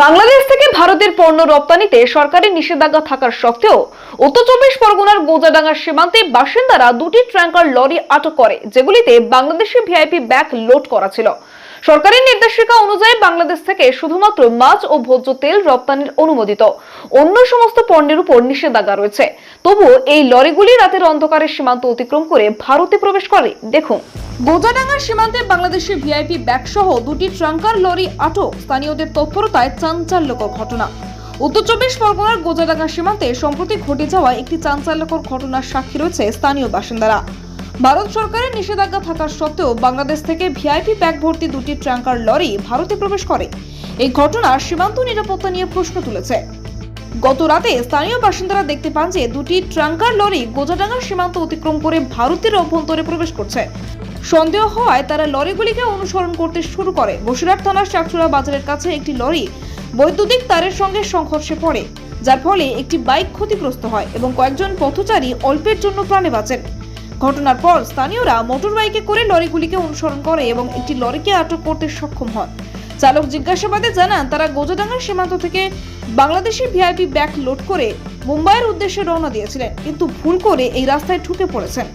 বাংলাদেশ থেকে ভারতের পণ্য রপ্তানিতে সরকারের নিষেধাজ্ঞা থাকার সত্ত্বেও উত্তর চব্বিশ পরগনার গোজাডাঙ্গার সীমান্তে বাসিন্দারা দুটি ট্র্যাঙ্কার লরি আটক করে, যেগুলিতে বাংলাদেশি ভিআইপি ব্যাগ লোড করা ছিল। সরকারি নির্দেশিকা অনুযায়ী বাংলাদেশ থেকে শুধুমাত্র মাছ ও ভোজ্য তেল রপ্তানির অনুমোদিত। অন্য সমস্ত পণ্যের উপর নিষেধাজ্ঞা রয়েছে। তবুও এই লরিগুলি রাতের অন্ধকারে সীমান্ত অতিক্রম করে ভারতে প্রবেশ করে। দেখুন। গোজাডাঙ্গা সীমান্তে বাংলাদেশের ভিআইপি ব্যাগ সহ দুটি ট্রাঙ্কার লরি আটক। স্থানীয়দের তৎপরতায় চাঞ্চল্যকর ঘটনা। উত্তর চব্বিশ পরগনার গোজাডাঙ্গা সীমান্তে সম্প্রতি ঘটে যাওয়া একটি চাঞ্চল্যকর ঘটনার সাক্ষী রয়েছে স্থানীয় বাসিন্দারা। ভারত সরকারের নিষেধাজ্ঞা থাকার সত্ত্বেও বাংলাদেশ থেকে ভিআইপি ব্যাগ ভর্তি দুটি ট্র্যাঙ্কার লরি ভারতে প্রবেশ করে। এই ঘটনা সীমান্ত নিরাপত্তা নিয়ে প্রশ্ন তুলেছে। গত রাতে স্থানীয় বাসিন্দারা দেখতে পান যে দুটি ট্রাঙ্কার লরি গোজাডাঙ্গা সীমান্ত অতিক্রম করে ভারতের অভ্যন্তরে প্রবেশ করছে। সন্দেহ হওয়ায় তারা লরিগুলিকে অনুসরণ করতে শুরু করে। বসিরহাট থানার চাকচুরা বাজারের কাছে একটি লরি বৈদ্যুতিক তারের সঙ্গে সংঘর্ষে পড়ে, যার ফলে একটি বাইক ক্ষতিগ্রস্ত হয় এবং কয়েকজন পথচারী অল্পের জন্য প্রাণে বাঁচেন। ঘটনার পর স্থানীয়রা মোটর বাইকে করে লরিগুলিকে অনুসরণ করে এবং একটি লরিকে আটক করতে সক্ষম হয় চালক জিজ্ঞাসাবাদে জানান, তারা গোজাডাঙ্গার সীমান্ত থেকে বাংলাদেশি ভিআইপি ব্যাগ লোড করে মুম্বাইয়ের উদ্দেশ্যে রওনা দিয়েছিলেন, কিন্তু ভুল করে এই রাস্তায় ঢুকে পড়েছেন।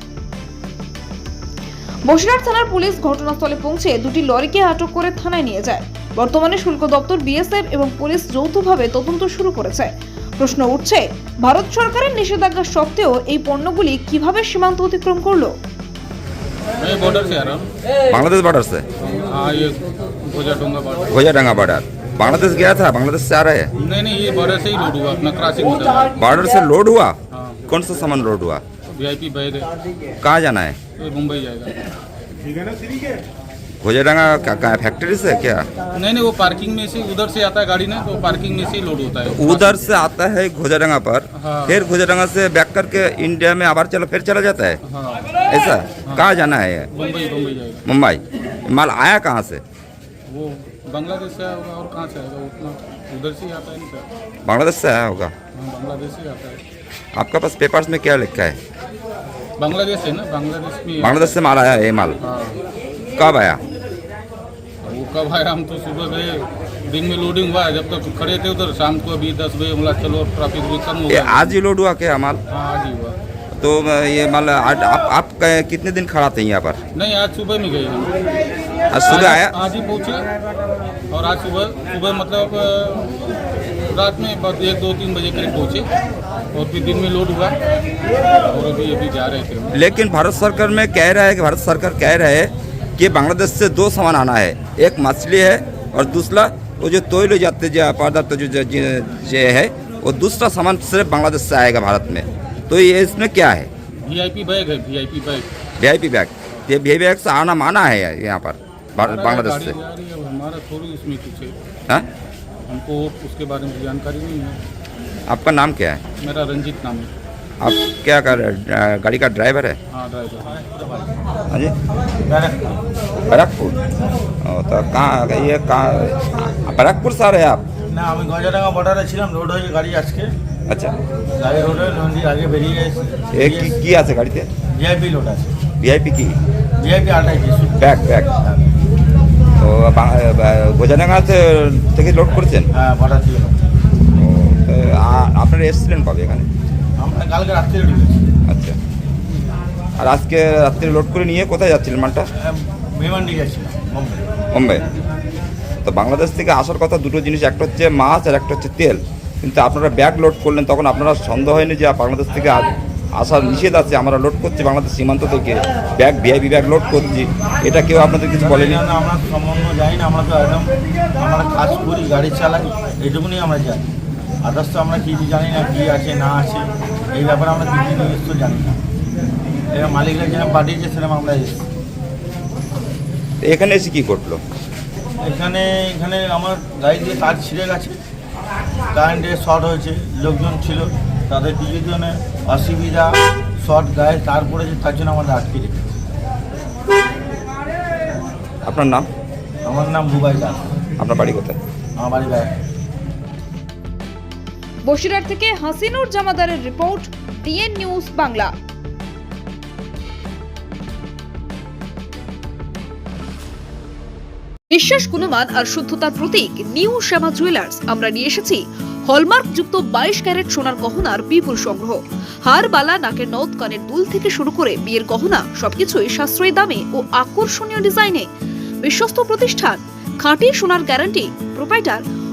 বসিরহাট থানার পুলিশ ঘটনাস্থলে পৌঁছে দুটি লরিকে আটক করে থানায় নিয়ে যায়। বর্তমানে শুল্ক দপ্তর বিএসএফ এবং পুলিশ যৌথভাবে তদন্ত শুরু করেছে। প্রশ্ন উঠছে ভারত সরকারের নিষেধাজ্ঞা সত্ত্বেও এই পণ্যগুলি কিভাবে সীমান্ত অতিক্রম করলো मैं बॉर्डर से आ रहा हूँ बांग्लादेश बॉर्डर से हाँ ये गोजाडोंगा बॉर्डर गोजाडंगा बॉर्डर बांग्लादेश गया था बांग्लादेश से आ रहे हैं नहीं नहीं ये बॉर्डर से ही लोड हुआ अपना क्रॉसिंग होता है बॉर्डर से लोड हुआ हाँ कौन सा सामान लोड हुआ वीआईपी बैग है कहाँ जाना है ये मुंबई जाएगा गोजाडंगा का, का फैक्ट्री से क्या? नहीं नहीं वो पार्किंग में से उधर से आता है गाड़ी ना तो पार्किंग में से ही लोड होता है। उधर से आता है गोजाडंगा पर हाँ। फिर गोजाडंगा से बैक करके इंडिया में आबार चला फिर चला जाता है? हाँ। ऐसा? कहाँ जाना है मुंबई मुंबई जाएगा। मुंबई। माल आया कहाँ से? वो बांग्लादेश से आएगा और कहाँ से आएगा उधर से आता है बांग्लादेश से आया होगा? हाँ बांग्लादेश से आता है। आपका पास पेपर्स में क्या लिखा है? बांग्लादेश है ना? बांग्लादेश में बांग्लादेश से माल आया है ये माल। हाँ। कब आया? कब आया हम तो सुबह गए दिन में लोडिंग हुआ है। जब तक खड़े थे उधर शाम को अभी दस बजे बोला चलो ट्रैफ़िक भी कम हो ये गया। आज ही लोड हुआ क्या माल? हाँ आज ही हुआ। तो ये माल आज आप, आप क- कितने दिन खड़ा थे यहाँ पर? नहीं आज सुबह में गए हम। आज सुबह आया? आज ही पहुँचे। और आज सुबह सुबह मतलब अ, रात में बस एक दो तीन बजे करीब पहुँचे। और फिर दिन में लोड हुआ। और अभी अभी जा रहे थे हम। लेकिन भारत सरकार में कह रहा है कि भारत सरकार कह रहा है कि बांग्लादेश से दो सामान आना है। एक मछली है और दूसरा वो जो तोयले जाते जो पदार्थ जो जो- है वो दूसरा सामान सिर्फ़ बांग्लादेश से आएगा भारत में। तो ये इसमें क्या है? वीआईपी बैग है VIP bag V I P bag ये वी बैग से आना माना है यहाँ पर बांग्लादेश से। हमारा थोड़ी उसमें कुछ हाँ? हमको उसके बारे में जानकारी नहीं है। आपका नाम क्या है? मेरा रंजीत नाम है। आप क्या कर गाड़ी का ड्राइवर है हाँ ड्राइवर हाँ जी बैरकपुर ओ, तो कहाँ ये कहाँ बैरकपुर से आ रहे हैं आप না আমি গজাডাঙ্গা বর্ডারে ছিলাম রোড হয়েছে গাড়ি আজকে আচ্ছা গাড়ি রোড হয়ে নদীর আগে বেরিয়ে গেছে এ কি কি আছে গাড়িতে ভিআইপি লোড আছে ভিআইপি কি ভিআইপি আটাই কিছু ব্যাগ ব্যাগ তো গোজাডাঙ্গা থেকে লোড করেছেন হ্যাঁ বর্ডার থেকে load। ও, তো আ- আপনারা এসেছিলেন কবে এখানে আমরা কালকে রাত্রে ঢুকেছি আচ্ছা। আর আজকে রাত্রে লোড করে নিয়ে কোথায় যাচ্ছিলেন মালটা? গেছিলাম মুম্বাই তো বাংলাদেশ থেকে আসার কথা দুটো জিনিস একটা হচ্ছে মাছ আর একটা হচ্ছে তেল। কিন্তু আপনারা ব্যাগ লোড করলেন তখন আপনারা সন্দেহ হয়নি যে বাংলাদেশ থেকে আসার নিষেধ আছে আমরা লোড করছি বাংলাদেশ সীমান্ত থেকে ব্যাগ ভিআইপি ব্যাগ লোড করছি। এটা কেউ আপনাদের কিছু বলেনি? আমরা সম্বন্ধ যাই না আমরা তো একদম আমরা কাজ করি গাড়ি চালাই এইটুকুনি আমরা জানি। আদার্স তো আমরা কিছু জানি না কী আছে না আছে এই ব্যাপারে আমরা কিছু জিনিস তো জানি না। এবার মালিকরা যেরকম পাঠিয়েছে সেরকম আমরা এসেছি। এখানে এসে কী করল এখানে এখানে আমার গাড়ি দিয়ে তার ছিঁড়ে গেছে। কারেন্টে শর্ট হয়েছে লোকজন ছিল তাদের কিছু অসুবিধা শর্ট গায়ে তার পড়েছে তার জন্য আমাদের আটকে রেখেছে। আপনার নাম? আমার নাম বুবাই দাস। আপনার বাড়ি কোথায়? আমার বাড়ি গায়ে। বসিরহাট থেকে হাসিনুর জামাদারের রিপোর্ট, ডিএন নিউজ বাংলা। বিশ্বাস গুণমান আর শুদ্ধতার প্রতীক, নিউ শ্যামা জুয়েলার্স। আমরা নিয়ে এসেছি হলমার্ক যুক্ত বাইশ ক্যারেট সোনার গহনার বিপুল সংগ্রহ। হার, বালা, নাকের নথ কানের দুল থেকে শুরু করে বিয়ের গহনা, সবকিছুই সাশ্রয়ী দামে ও আকর্ষণীয় ডিজাইনে। বিশ্বস্ত প্রতিষ্ঠান, খাঁটি সোনার গ্যারান্টি প্রোপাইটার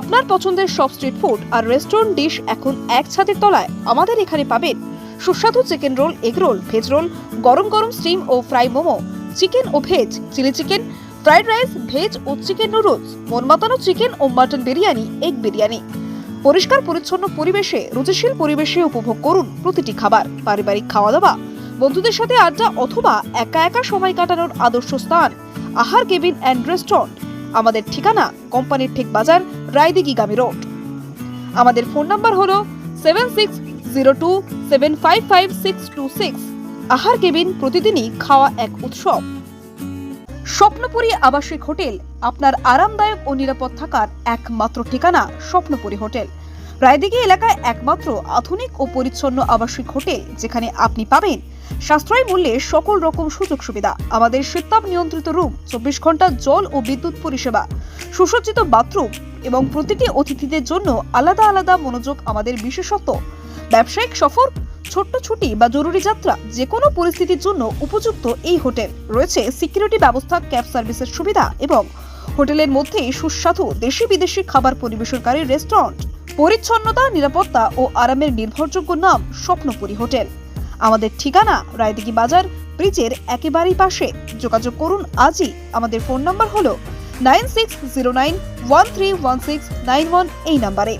আপনার পছন্দের সব স্ট্রিট ফুড আর রেস্টুরেন্ট ডিশ এখন এক ছাদের তলায় আমাদের এখানে পাবেন সুস্বাদু chicken roll egg roll veg roll গরম গরম স্টিম ও ফ্রাই মোমো চিকেন ও veg chilli chicken fried rice veg ও চিকেন নুডলস মন মাতানো চিকেন ও মাটন বিরিয়ানি এগ বিরিয়ানি। পরিষ্কার পরিচ্ছন্ন পরিবেশে, রুচিশীল পরিবেশে উপভোগ করুন প্রতিটি খাবার, পারিবারিক খাওয়া দাওয়া বন্ধুদের সাথে আড্ডা অথবা একা একা সময় কাটানোর আদর্শ স্থান, আহার কেবিন অ্যান্ড রেস্টুরেন্ট আমাদের ঠিকানা, কোম্পানির ঠিক বাজার রায়দিঘিগামী রোড। আমাদের ফোন নাম্বার হলো seven six zero two seven five five six two six. আহার কেবিন প্রতিদিনই খাওয়া এক উৎসব। স্বপ্নপুরী আবাসিক হোটেল আপনার আরামদায়ক ও নিরাপদ থাকার একমাত্র ঠিকানা স্বপ্নপুরী হোটেল। রায়দিঘি এলাকায় একমাত্র আধুনিক ও পরিচ্ছন্ন আবাসিক হোটেল যেখানে আপনি পাবেন সাশ্রয়ী মূল্যে সকল রকম সুযোগ সুবিধা। আমাদের শীতাপ নিয়ন্ত্রিত রুম, চব্বিশ ঘণ্টা জল ও বিদ্যুৎ পরিষেবা, সুসজ্জিত বাথরুম এবং প্রতিটি অতিথিদের জন্য আলাদা আলাদা মনোযোগ আমাদের বিশেষত্ব। ব্যবসায়িক সফর, ছোট্ট ছুটি বা জরুরি যাত্রা যে কোনো পরিস্থিতির জন্য উপযুক্ত এই হোটেল। রয়েছে সিকিউরিটি ব্যবস্থা, ক্যাব সার্ভিসের সুবিধা এবং হোটেলের মধ্যেই সুস্বাদু দেশি বিদেশি খাবার পরিবেশনকারী রেস্টুরেন্ট। পরিচ্ছন্নতা, নিরাপত্তা ও আরামের নির্ভরযোগ্য নাম স্বপ্নপুরী হোটেল। আমাদের ঠিকানা রায়দিঘি বাজার, ব্রিজের একেবারেই পাশে। যোগাযোগ করুন আজই। আমাদের ফোন নম্বর হলো nine six zero nine one three one six nine one এই নাম্বারে।